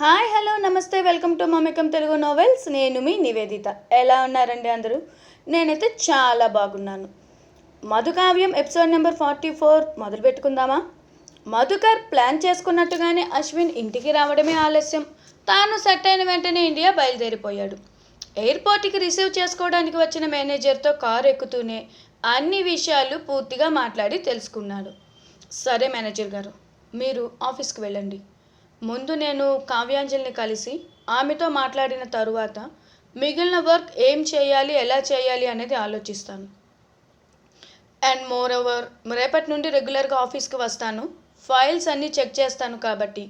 Hi hello నమస్తే welcome to Mamekam Telugu novels. నేను మీ నివేదిత. ఎలా ఉన్నారండి అందరూ? నేనైతే చాలా బాగున్నాను. Madhukavyam episode number forty four మొదలు పెట్టుకుందామా? మధుకర్ ప్లాన్ చేసుకున్నట్టుగానే అశ్విన్ ఇంటికి రావడమే ఆలస్యం. తాను సెట్ అయిన వెంటనే ఇండియా బయలుదేరిపోయాడు. ఎయిర్పోర్ట్కి రిసీవ్ చేసుకోవడానికి వచ్చిన మేనేజర్తో కారు ఎక్కుతూనే అన్ని విషయాలు పూర్తిగా మాట్లాడి తెలుసుకున్నాడు. సరే మేనేజర్ గారు మీరు ఆఫీస్కి వెళ్ళండి. ముందు నేను కావ్యాంజలిని కలిసి ఆమెతో మాట్లాడిన తరువాత మిగిలిన వర్క్ ఏం చేయాలి ఎలా చేయాలి అనేది ఆలోచిస్తాను. అండ్ మోర్ ఓవర్ రేపటి నుండి రెగ్యులర్గా ఆఫీస్కి వస్తాను. ఫైల్స్ అన్నీ చెక్ చేస్తాను కాబట్టి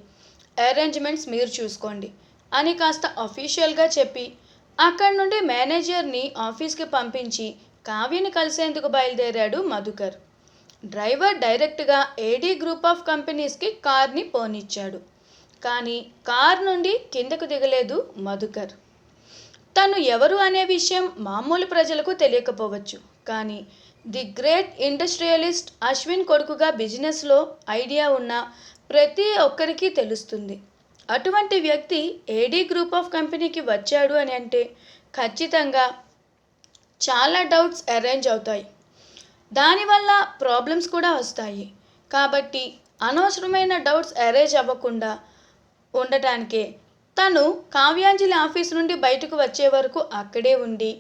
అరేంజ్మెంట్స్ మీరు చూసుకోండి అని కాస్త అఫీషియల్గా చెప్పి అక్కడి నుండి మేనేజర్ని ఆఫీస్కి పంపించి కావ్యని కలిసేందుకు బయలుదేరాడు మధుకర్. డ్రైవర్ డైరెక్ట్గా ఏడీ గ్రూప్ ఆఫ్ కంపెనీస్కి కార్ని పోనిచ్చాడు. కానీ కార్ నుండి కిందకు దిగలేదు మధుకర్. తను ఎవరు అనే విషయం మామూలు ప్రజలకు తెలియకపోవచ్చు కానీ ది గ్రేట్ ఇండస్ట్రియలిస్ట్ అశ్విన్ కొడుకుగా బిజినెస్లో ఐడియా ఉన్న ప్రతి ఒక్కరికి తెలుస్తుంది. అటువంటి వ్యక్తి ఏడీ గ్రూప్ ఆఫ్ కంపెనీకి వచ్చాడు అని అంటే ఖచ్చితంగా చాలా డౌట్స్ అరేంజ్ అవుతాయి. దానివల్ల ప్రాబ్లమ్స్ కూడా వస్తాయి. కాబట్టి అనవసరమైన డౌట్స్ అరేంజ్ అవ్వకుండా ఉండటానికే. తను కావ్యాంజలి ఆఫీస్ నుండి బయటకు వచ్చే వరకు అక్కడే ఉండి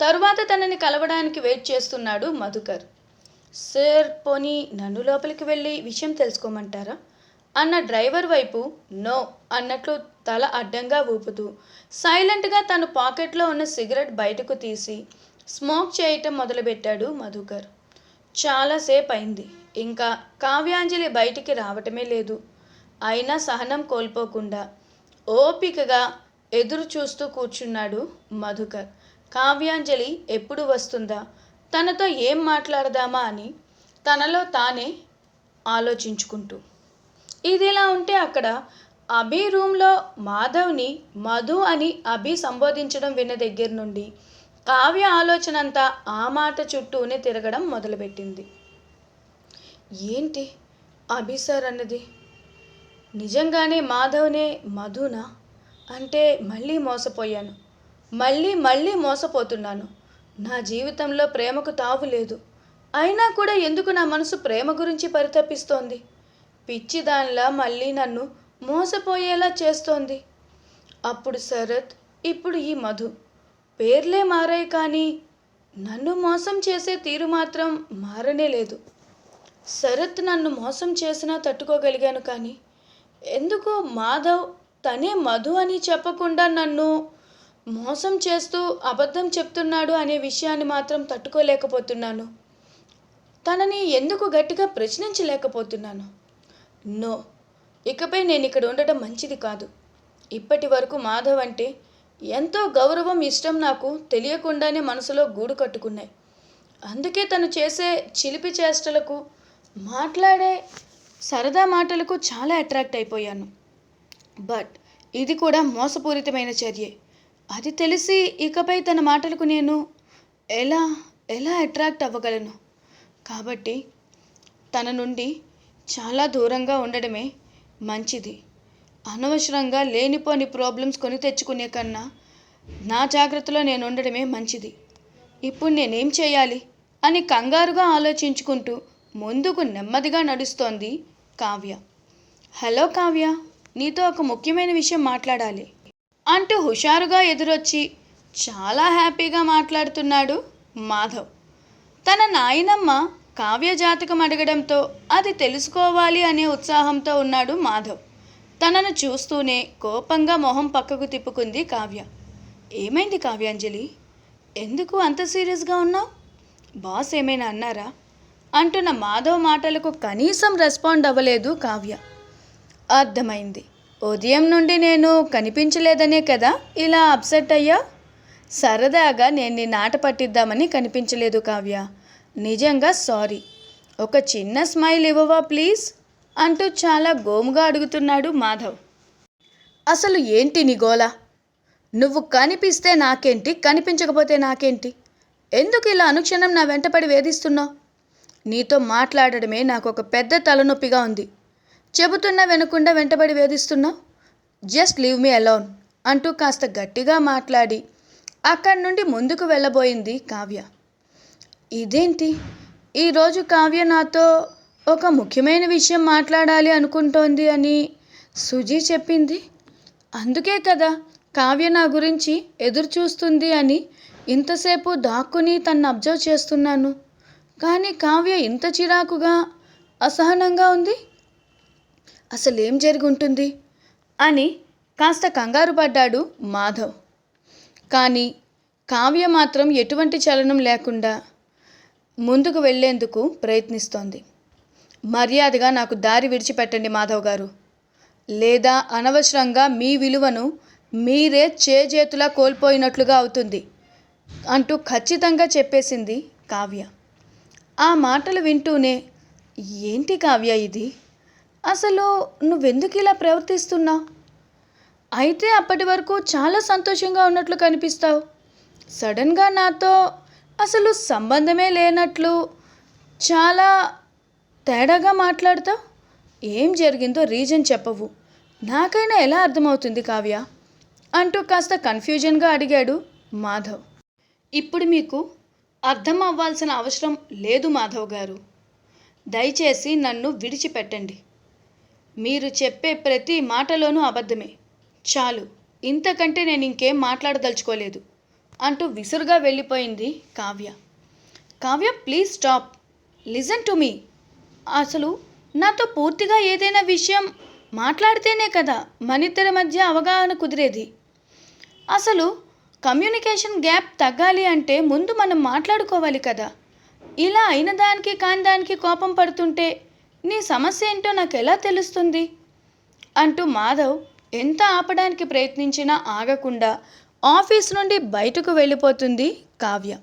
తరువాత తనని కలవడానికి వెయిట్ చేస్తున్నాడు మధుకర్. సార్ పోనీ నన్ను లోపలికి వెళ్ళి విషయం తెలుసుకోమంటారా? అన్న డ్రైవర్ వైపు నో అన్నట్లు తల అడ్డంగా ఊపుతూ సైలెంట్గా తన పాకెట్లో ఉన్న సిగరెట్ బయటకు తీసి స్మోక్ చేయటం మొదలుపెట్టాడు మధుకర్. చాలాసేపు అయింది ఇంకా కావ్యాంజలి బయటికి రావటమే లేదు. అయినా సహనం కోల్పోకుండా ఓపికగా ఎదురు చూస్తూ కూర్చున్నాడు మధుకర్. కావ్యాంజలి ఎప్పుడు వస్తుందా? తనతో ఏం మాట్లాడదామా అని తనలో తానే ఆలోచించుకుంటూ. ఇదిలా ఉంటే అక్కడ అభి రూమ్లో మాధవ్ని మధు అని అభి సంబోధించడం విన్న దగ్గర నుండి కావ్య ఆలోచన అంతా ఆ మాట చుట్టూనే తిరగడం మొదలుపెట్టింది. ఏంటి అభి సార్ అన్నది? నిజంగానే మాధవ్నే మధునా? అంటే మళ్ళీ మోసపోయాను. మళ్ళీ మళ్ళీ మోసపోతున్నాను. నా జీవితంలో ప్రేమకు తావు లేదు. అయినా కూడా ఎందుకు నా మనసు ప్రేమ గురించి పరితపిస్తోంది? పిచ్చి దానిలా మళ్ళీ నన్ను మోసపోయేలా చేస్తోంది. అప్పుడు శరత్ ఇప్పుడు ఈ మధు. పేర్లే మారాయి కానీ నన్ను మోసం చేసే తీరు మాత్రం మారనే లేదు. శరత్ నన్ను మోసం చేసినా తట్టుకోగలిగాను కానీ ఎందుకు మాధవ్ తనే మధు అని చెప్పకుండా నన్ను మోసం చేస్తూ అబద్ధం చెప్తున్నాడు అనే విషయాన్ని మాత్రం తట్టుకోలేకపోతున్నాను. తనని ఎందుకు గట్టిగా ప్రశ్నించలేకపోతున్నాను? నో. ఇకపై నేను ఇక్కడ ఉండటం మంచిది కాదు. ఇప్పటి వరకు మాధవ్ అంటే ఎంతో గౌరవం ఇష్టం నాకు తెలియకుండానే మనసులో గూడు కట్టుకున్నాయి. అందుకే తను చేసే చిలిపి చేష్టలకు మాట్లాడే సరదా మాటలకు చాలా అట్రాక్ట్ అయిపోయాను. బట్ ఇది కూడా మోసపూరితమైన చర్యే. అది తెలిసి ఇకపై తన మాటలకు నేను ఎలా ఎలా అట్రాక్ట్ అవ్వగలను? కాబట్టి తన నుండి చాలా దూరంగా ఉండడమే మంచిది. అనవసరంగా లేనిపోని ప్రాబ్లమ్స్ కొని తెచ్చుకునే కన్నా నా జాగ్రత్తలో నేను ఉండడమే మంచిది. ఇప్పుడు నేనేం చేయాలి? అని కంగారుగా ఆలోచించుకుంటూ ముందుకు నెమ్మదిగా నడుస్తోంది కావ్య. హలో కావ్య నీతో ఒక ముఖ్యమైన విషయం మాట్లాడాలి. అంటూ హుషారుగా ఎదురొచ్చి చాలా హ్యాపీగా మాట్లాడుతున్నాడు మాధవ్. తన నాయనమ్మ కావ్య జాతకం అడగడంతో అది తెలుసుకోవాలి అనే ఉత్సాహంతో ఉన్నాడు మాధవ్. తనను చూస్తూనే కోపంగా మొహం పక్కకు తిప్పుకుంది కావ్య. ఏమైంది కావ్యాంజలి? ఎందుకు అంత సీరియస్గా ఉన్నావు? బాస్ ఏమైనా అన్నారా? అంటున్న మాధవ్ మాటలకు కనీసం రెస్పాండ్ అవ్వలేదు కావ్య. అర్థమైంది. ఉదయం నుండి నేను కనిపించలేదనే కదా ఇలా అప్సెట్ అయ్యా? సరదాగా నేను నీ నాట పట్టిద్దామని కనిపించలేదు కావ్య. నిజంగా సారీ. ఒక చిన్న స్మైల్ ఇవ్వవా ప్లీజ్? అంటూ చాలా గోముగా అడుగుతున్నాడు మాధవ్. అసలు ఏంటి నీ గోల? నువ్వు కనిపిస్తే నాకేంటి? కనిపించకపోతే నాకేంటి? ఎందుకు ఇలా అనుక్షణం నా వెంటపడి వేధిస్తున్నావు? నీతో మాట్లాడడమే నాకు ఒక పెద్ద తలనొప్పిగా ఉంది. చెబుతున్నా వినకుండా వెంటబడి వేధిస్తున్నావు? జస్ట్ లీవ్ మీ అలోన్ అంటూ కాస్త గట్టిగా మాట్లాడి అక్కడి నుండి ముందుకు వెళ్ళబోయింది కావ్య. ఇదేంటి? ఈరోజు కావ్య నాతో ఒక ముఖ్యమైన విషయం మాట్లాడాలి అనుకుంటోంది అని సుజీ చెప్పింది. అందుకే కదా కావ్య నా గురించి ఎదురు చూస్తుంది అని ఇంతసేపు దాక్కుని తన్ను అబ్జర్వ్ చేస్తున్నాను. కానీ కావ్య ఇంత చిరాకుగా అసహనంగా ఉంది. అసలేం ఏం జరిగి ఉంటుంది అని కాస్త కంగారు పడ్డాడు మాధవ్. కానీ కావ్య మాత్రం ఎటువంటి చలనం లేకుండా ముందుకు వెళ్ళేందుకు ప్రయత్నిస్తోంది. మర్యాదగా నాకు దారి విడిచిపెట్టండి మాధవ్ గారు. లేదా అనవసరంగా మీ విలువను మీరే చేజేతులా కోల్పోయినట్లుగా అవుతుంది అంటూ ఖచ్చితంగా చెప్పేసింది కావ్య. ఆ మాటలు వింటూనే ఏంటి కావ్య ఇది? అసలు నువ్వెందుకు ఇలా ప్రవర్తిస్తున్నావు అయితే అప్పటి వరకు చాలా సంతోషంగా ఉన్నట్లు కనిపిస్తావు. సడన్గా నాతో అసలు సంబంధమే లేనట్లు చాలా తేడాగా మాట్లాడతావు? ఏం జరిగిందో రీజన్ చెప్పవు. నాకైనా ఎలా అర్థమవుతుంది కావ్య? అంటూ కాస్త కన్ఫ్యూజన్గా అడిగాడు మాధవ్. ఇప్పుడు మీకు అర్థం అవ్వాల్సిన అవసరం లేదు మాధవ్ గారు. దయచేసి నన్ను విడిచిపెట్టండి. మీరు చెప్పే ప్రతి మాటలోనూ అబద్ధమే. చాలు. ఇంతకంటే నేను ఇంకేం మాట్లాడదలుచుకోలేదు. అంటూ విసురుగా వెళ్ళిపోయింది Kavya. Kavya please stop. Listen to me. అసలు నాతో పూర్తిగా ఏదైనా విషయం మాట్లాడితేనే కదా మనిద్దరి మధ్య అవగాహన కుదిరేది. అసలు కమ్యూనికేషన్ గ్యాప్ తగ్గాలి అంటే ముందు మనం మాట్లాడుకోవాలి కదా. ఇలా అయిన దానికి కాని దానికి కోపం పడుతుంటే నీ సమస్య ఏంటో నాకు ఎలా తెలుస్తుంది? అంటూ మాధవ్ ఎంత ఆపడానికి ప్రయత్నించినా ఆగకుండా ఆఫీస్ నుండి బయటకు వెళ్ళిపోతుంది కావ్య.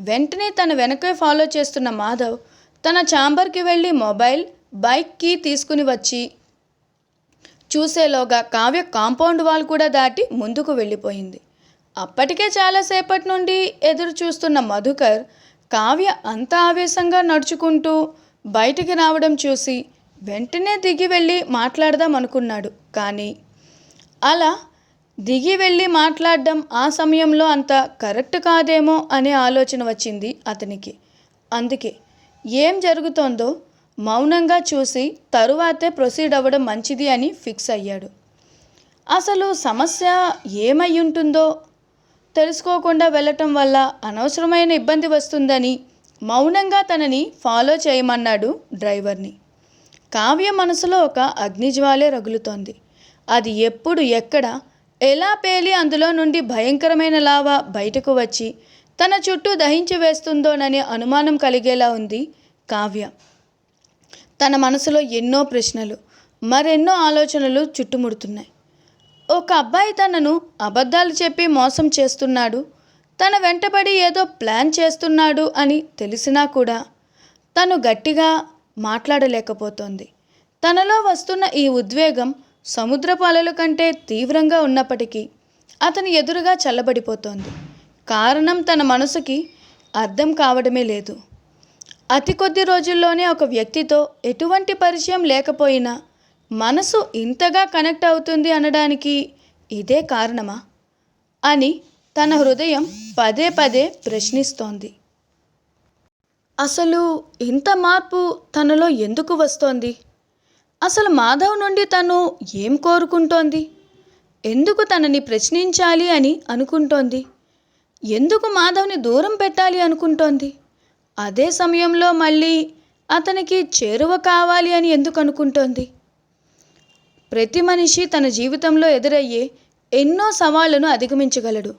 వెంటనే తన వెనకే ఫాలో చేస్తున్న మాధవ్ తన ఛాంబర్కి వెళ్ళి మొబైల్ బైక్ కీ తీసుకుని వచ్చి చూసేలోగా కావ్య కాంపౌండ్ వాల్ కూడా దాటి ముందుకు వెళ్ళిపోయింది. అప్పటికే చాలాసేపటి నుండి ఎదురు చూస్తున్న మధుకర్ కావ్య అంత ఆవేశంగా నడుచుకుంటూ బయటికి రావడం చూసి వెంటనే దిగి వెళ్ళి మాట్లాడదాం అనుకున్నాడు. కానీ అలా దిగి వెళ్ళి మాట్లాడడం ఆ సమయంలో అంత కరెక్ట్ కాదేమో అనే ఆలోచన వచ్చింది అతనికి. అందుకే ఏం జరుగుతోందో మౌనంగా చూసి తరువాతే ప్రొసీడ్ అవ్వడం మంచిది అని ఫిక్స్ అయ్యాడు. అసలు సమస్య ఏమై ఉంటుందో తెలుసుకోకుండా వెళ్ళటం వల్ల అనవసరమైన ఇబ్బంది వస్తుందని మౌనంగా తనని ఫాలో చేయమన్నాడు డ్రైవర్ని. కావ్య మనసులో ఒక అగ్నిజ్వాలే రగులుతోంది. అది ఎప్పుడు ఎక్కడ ఎలా పేలి అందులో నుండి భయంకరమైన లావా బయటకు వచ్చి తన చుట్టూ దహించి వేస్తుందోననే అనుమానం కలిగేలా ఉంది కావ్య. తన మనసులో ఎన్నో ప్రశ్నలు మరెన్నో ఆలోచనలు చుట్టుముడుతున్నాయి. ఒక అబ్బాయి తనను అబద్ధాలు చెప్పి మోసం చేస్తున్నాడు. తన వెంటబడి ఏదో ప్లాన్ చేస్తున్నాడు అని తెలిసినా కూడా తను గట్టిగా మాట్లాడలేకపోతోంది. తనలో వస్తున్న ఈ ఉద్వేగం సముద్రపు అలల కంటే తీవ్రంగా ఉన్నప్పటికీ అతని ఎదురుగా చల్లబడిపోతోంది. కారణం తన మనసుకి అర్థం కావడమే లేదు. అతి కొద్ది రోజుల్లోనే ఒక వ్యక్తితో ఎటువంటి పరిచయం లేకపోయినా మనసు ఇంతగా కనెక్ట్ అవుతుంది అనడానికి ఇదే కారణమా? అని తన హృదయం పదే పదే ప్రశ్నిస్తోంది. అసలు ఇంత మార్పు తనలో ఎందుకు వస్తోంది? అసలు మాధవ్ నుండి తను ఏం కోరుకుంటోంది? ఎందుకు తనని ప్రశ్నించాలి అని అనుకుంటోంది? ఎందుకు మాధవ్ని దూరం పెట్టాలి అనుకుంటోంది? అదే సమయంలో మళ్ళీ అతనికి చేరువ కావాలి అని ఎందుకు అనుకుంటోంది? ప్రతి మనిషి తన జీవితంలో ఎదురయ్యే ఎన్నో సవాళ్ళను అధిగమించగలడు.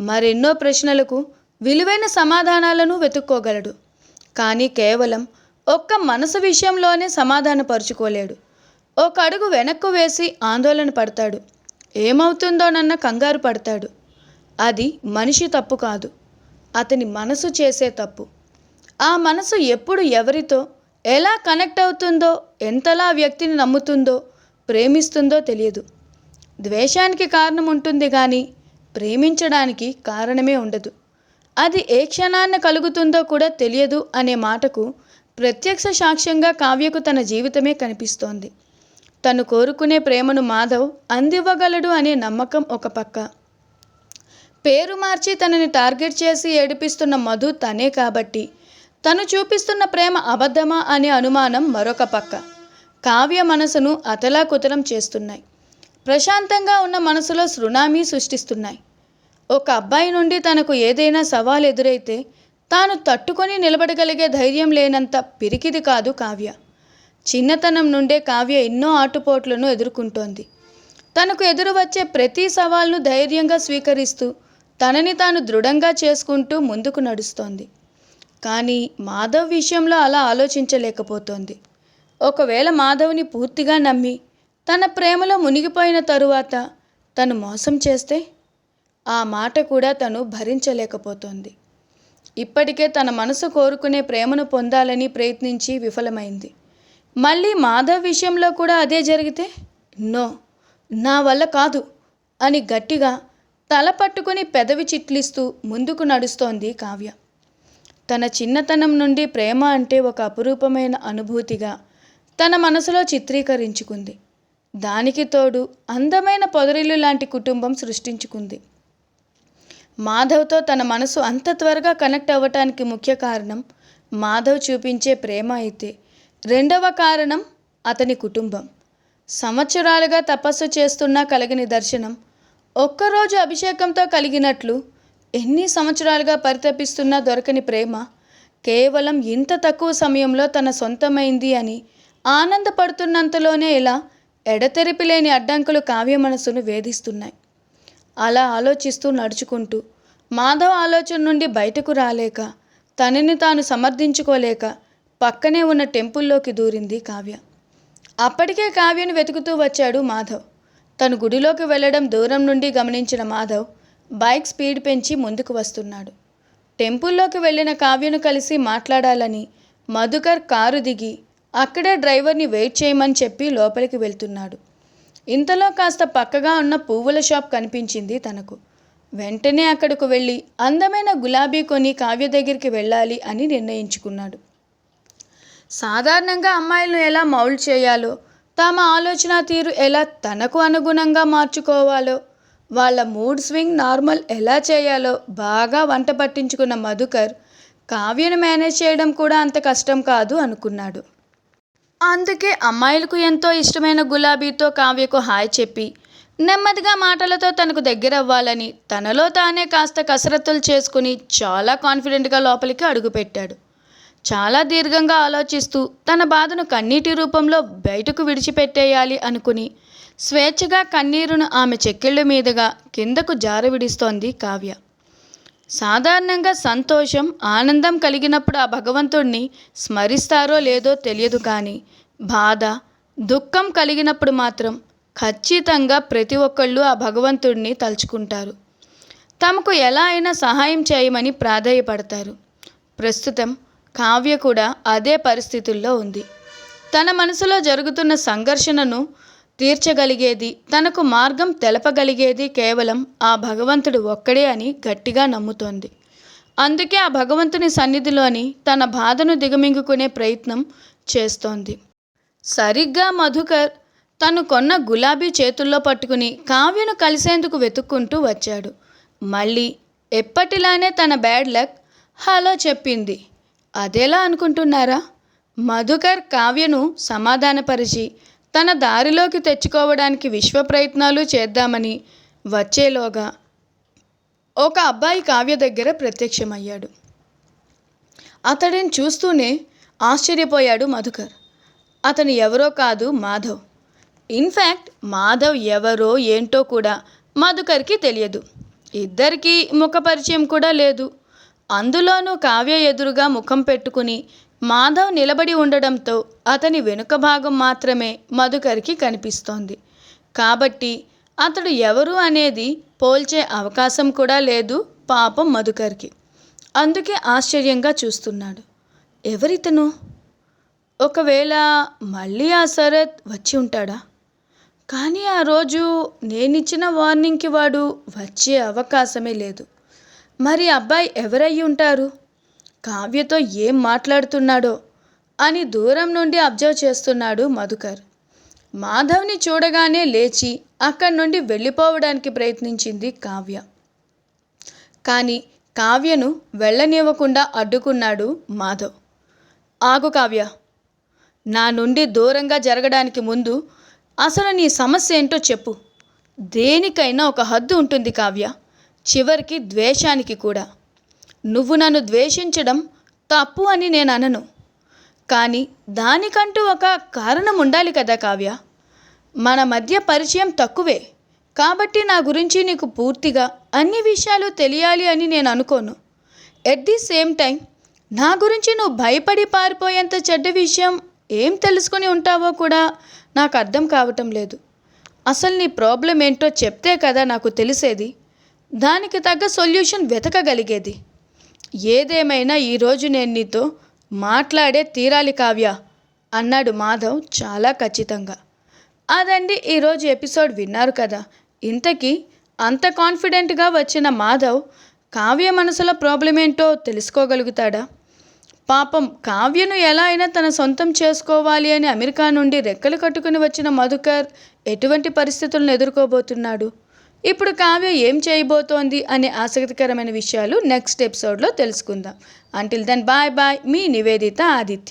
మరెన్నో ప్రశ్నలకు విలువైన సమాధానాలను వెతుక్కోగలడు. కానీ కేవలం ఒక్క మనసు విషయంలోనే సమాధానపరుచుకోలేడు. ఒక అడుగు వెనక్కు వేసి ఆందోళన పడతాడు. ఏమవుతుందోనన్న కంగారు పడతాడు. అది మనిషి తప్పు కాదు. అతని మనసు చేసే తప్పు. ఆ మనసు ఎప్పుడు ఎవరితో ఎలా కనెక్ట్ అవుతుందో ఎంతలా వ్యక్తిని నమ్ముతుందో ప్రేమిస్తుందో తెలియదు. ద్వేషానికి కారణం ఉంటుంది కానీ ప్రేమించడానికి కారణమే ఉండదు. అది ఏ క్షణాన్న కలుగుతుందో కూడా తెలియదు అనే మాటకు ప్రత్యక్ష సాక్ష్యంగా కావ్యకు తన జీవితమే కనిపిస్తోంది. తను కోరుకునే ప్రేమను మాధవ్ అందివ్వగలడు అనే నమ్మకం ఒక పక్క. పేరు మార్చి తనని టార్గెట్ చేసి ఏడిపిస్తున్న మధు తనే కాబట్టి తను చూపిస్తున్న ప్రేమ అబద్ధమా అనే అనుమానం మరొక పక్క. కావ్య మనసును అతలాకుతలం చేస్తున్నాయి. ప్రశాంతంగా ఉన్న మనసులో సునామీ సృష్టిస్తున్నాయి. ఒక అబ్బాయి నుండి తనకు ఏదైనా సవాల్ ఎదురైతే తాను తట్టుకొని నిలబడగలిగే ధైర్యం లేనంత పిరికిది కాదు కావ్య. చిన్నతనం నుండే కావ్య ఎన్నో ఆటుపోట్లను ఎదుర్కొంటోంది. తనకు ఎదురు వచ్చే ప్రతి సవాల్ను ధైర్యంగా స్వీకరిస్తూ తనని తాను దృఢంగా చేసుకుంటూ ముందుకు నడుస్తోంది. కానీ మాధవ్ విషయంలో అలా ఆలోచించలేకపోతోంది. ఒకవేళ మాధవ్ని పూర్తిగా నమ్మి తన ప్రేమలో మునిగిపోయిన తరువాత తను మోసం చేస్తే ఆ మాట కూడా తను భరించలేకపోతోంది. ఇప్పటికే తన మనసు కోరుకునే ప్రేమను పొందాలని ప్రయత్నించి విఫలమైంది. మళ్ళీ మాధవ్ విషయంలో కూడా అదే జరిగితే నో నా వల్ల కాదు అని గట్టిగా తల పట్టుకుని పెదవి చిట్లిస్తూ ముందుకు నడుస్తోంది కావ్య. తన చిన్నతనం నుండి ప్రేమ అంటే ఒక అపురూపమైన అనుభూతిగా తన మనసులో చిత్రీకరించుకుంది. దానికి తోడు అందమైన పొదరిల్లు లాంటి కుటుంబం సృష్టించుకుంది. మాధవ్తో తన మనసు అంత త్వరగా కనెక్ట్ అవ్వటానికి ముఖ్య కారణం మాధవ్ చూపించే ప్రేమ అయితే రెండవ కారణం అతని కుటుంబం. సంవత్సరాలుగా తపస్సు చేస్తున్నా కలిగిన దర్శనం ఒక్కరోజు అభిషేకంతో కలిగినట్లు ఎన్ని సంవత్సరాలుగా పరితపిస్తున్నా దొరకని ప్రేమ కేవలం ఇంత తక్కువ సమయంలో తన సొంతమైంది అని ఆనందపడుతున్నంతలోనే ఇలా ఎడతెరిపి లేని అడ్డంకులు కావ్య మనసును వేధిస్తున్నాయి. అలా ఆలోచిస్తూ నడుచుకుంటూ మాధవ్ ఆలోచన నుండి బయటకు రాలేక తనని తాను సమర్థించుకోలేక పక్కనే ఉన్న టెంపుల్లోకి దూరింది కావ్య. అప్పటికే కావ్యను వెతుకుతూ వచ్చాడు మాధవ్. తను గుడిలోకి వెళ్ళడం దూరం నుండి గమనించిన మాధవ్ బైక్ స్పీడ్ పెంచి ముందుకు వస్తున్నాడు. టెంపుల్లోకి వెళ్ళిన కావ్యను కలిసి మాట్లాడాలని మధుకర్ కారు దిగి అక్కడే డ్రైవర్ని వెయిట్ చేయమని చెప్పి లోపలికి వెళ్తున్నాడు. ఇంతలో కాస్త పక్కగా ఉన్న పువ్వుల షాప్ కనిపించింది తనకు. వెంటనే అక్కడకు వెళ్ళి అందమైన గులాబీ కొని కావ్య దగ్గరికి వెళ్ళాలి అని నిర్ణయించుకున్నాడు. సాధారణంగా అమ్మాయిలను ఎలా మౌల్డ్ చేయాలో తమ ఆలోచన తీరు ఎలా తనకు అనుగుణంగా మార్చుకోవాలో వాళ్ళ మూడ్ స్వింగ్ నార్మల్ ఎలా చేయాలో బాగా వంట పట్టించుకున్న మధుకర్ కావ్యను మేనేజ్ చేయడం కూడా అంత కష్టం కాదు అనుకున్నాడు. అందుకే అమ్మాయిలకు ఎంతో ఇష్టమైన గులాబీతో కావ్యకు హాయ్ చెప్పి నెమ్మదిగా మాటలతో తనకు దగ్గరవ్వాలని తనలో తానే కాస్త కసరత్తులు చేసుకుని చాలా కాన్ఫిడెంట్గా లోపలికి అడుగుపెట్టాడు. చాలా దీర్ఘంగా ఆలోచిస్తూ తన బాధను కన్నీటి రూపంలో బయటకు విడిచిపెట్టేయాలి అనుకుని స్వేచ్ఛగా కన్నీరును ఆమె చెక్కిళ్ళ మీదుగా కిందకు జారవిడిస్తోంది కావ్య. సాధారణంగా సంతోషం ఆనందం కలిగినప్పుడు ఆ భగవంతుణ్ణి స్మరిస్తారో లేదో తెలియదు కానీ బాధ దుఃఖం కలిగినప్పుడు మాత్రం ఖచ్చితంగా ప్రతి ఒక్కళ్ళు ఆ భగవంతుడిని తలుచుకుంటారు. తమకు ఎలా అయినా సహాయం చేయమని ప్రాధేయపడతారు. ప్రస్తుతం కావ్య కూడా అదే పరిస్థితుల్లో ఉంది. తన మనసులో జరుగుతున్న సంఘర్షణను తీర్చగలిగేది తనకు మార్గం తెలపగలిగేది కేవలం ఆ భగవంతుడు ఒక్కడే అని గట్టిగా నమ్ముతోంది. అందుకే ఆ భగవంతుని సన్నిధిలోని తన బాధను దిగమింగుకునే ప్రయత్నం చేస్తోంది. సరిగ్గా మధుకర్ తను కొన్న గులాబీ చేతుల్లో పట్టుకుని కావ్యను కలిసేందుకు వెతుక్కుంటూ వచ్చాడు. మళ్ళీ ఎప్పటిలానే తన బ్యాడ్ లక్ హలో చెప్పింది. అదేలా అనుకుంటున్నారా? మధుకర్ కావ్యను సమాధానపరిచి తన దారిలోకి తెచ్చుకోవడానికి విశ్వ ప్రయత్నాలు చేద్దామని వచ్చేలోగా ఒక అబ్బాయి కావ్య దగ్గర ప్రత్యక్షమయ్యాడు. అతడిని చూస్తూనే ఆశ్చర్యపోయాడు మధుకర్. అతను ఎవరో కాదు మాధవ్. ఇన్ఫ్యాక్ట్ మాధవ్ ఎవరో ఏంటో కూడా మధుకర్కి తెలియదు. ఇద్దరికీ ముఖ పరిచయం కూడా లేదు. అందులోనూ కావ్య ఎదురుగా ముఖం పెట్టుకుని మాధవ్ నిలబడి ఉండడంతో అతని వెనుక భాగం మాత్రమే మధుకర్కి కనిపిస్తోంది. కాబట్టి అతడు ఎవరు అనేది పోల్చే అవకాశం కూడా లేదు పాపం మధుకర్కి. అందుకే ఆశ్చర్యంగా చూస్తున్నాడు. ఎవరితను? ఒకవేళ మళ్ళీ ఆ శరత్ వచ్చి ఉంటాడా? కానీ ఆ రోజు నేనిచ్చిన వార్నింగ్కి వాడు వచ్చే అవకాశమే లేదు. మరి అబ్బాయి ఎవరయ్యి ఉంటారు? కావ్యతో ఏం మాట్లాడుతున్నాడో అని దూరం నుండి అబ్జర్వ్ చేస్తున్నాడు మధుకర్. మాధవ్ని చూడగానే లేచి అక్కడి నుండి వెళ్ళిపోవడానికి ప్రయత్నించింది కావ్య. కానీ కావ్యను వెళ్ళనివ్వకుండా అడ్డుకున్నాడు మాధవ్. ఆగు కావ్య నా నుండి దూరంగా జరగడానికి ముందు అసలు నీ సమస్య ఏంటో చెప్పు. దేనికైనా ఒక హద్దు ఉంటుంది కావ్య చివరికి ద్వేషానికి కూడా. నువ్వు నన్ను ద్వేషించడం తప్పు అని నేను అనను. కానీ దానికంటూ ఒక కారణం ఉండాలి కదా కావ్య. మన మధ్య పరిచయం తక్కువే. కాబట్టి నా గురించి నీకు పూర్తిగా అన్ని విషయాలు తెలియాలి అని నేను అనుకోను. ఎట్ ది సేమ్ టైం నా గురించి నువ్వు భయపడి పారిపోయేంత చెడ్డ విషయం ఏం తెలుసుకొని ఉంటావో కూడా నాకు అర్థం కావటం లేదు. అసలు నీ ప్రాబ్లం ఏంటో చెప్తే కదా నాకు తెలిసేది. దానికి తగ్గ సొల్యూషన్ వెతకగలిగేది. ఏదేమైనా ఈరోజు నేను నీతో మాట్లాడే తీరాలి కావ్య అన్నాడు మాధవ్ చాలా ఖచ్చితంగా. అదండి ఈరోజు ఎపిసోడ్ విన్నారు కదా. ఇంతకీ అంత కాన్ఫిడెంట్గా వచ్చిన మాధవ్ కావ్య మనసులో ప్రాబ్లం ఏంటో తెలుసుకోగలుగుతాడా? పాపం కావ్యను ఎలా అయినా తన సొంతం చేసుకోవాలి అని అమెరికా నుండి రెక్కలు కట్టుకుని వచ్చిన మధుకర్ ఎటువంటి పరిస్థితులను ఎదుర్కోబోతున్నాడు? ఇప్పుడు కావ్య ఏం చేయబోతోంది అనే ఆసక్తికరమైన విషయాలు నెక్స్ట్ ఎపిసోడ్లో తెలుసుకుందాం. అంటిల్ దెన్ బాయ్ బాయ్ మీ నివేదిత ఆదిత్య.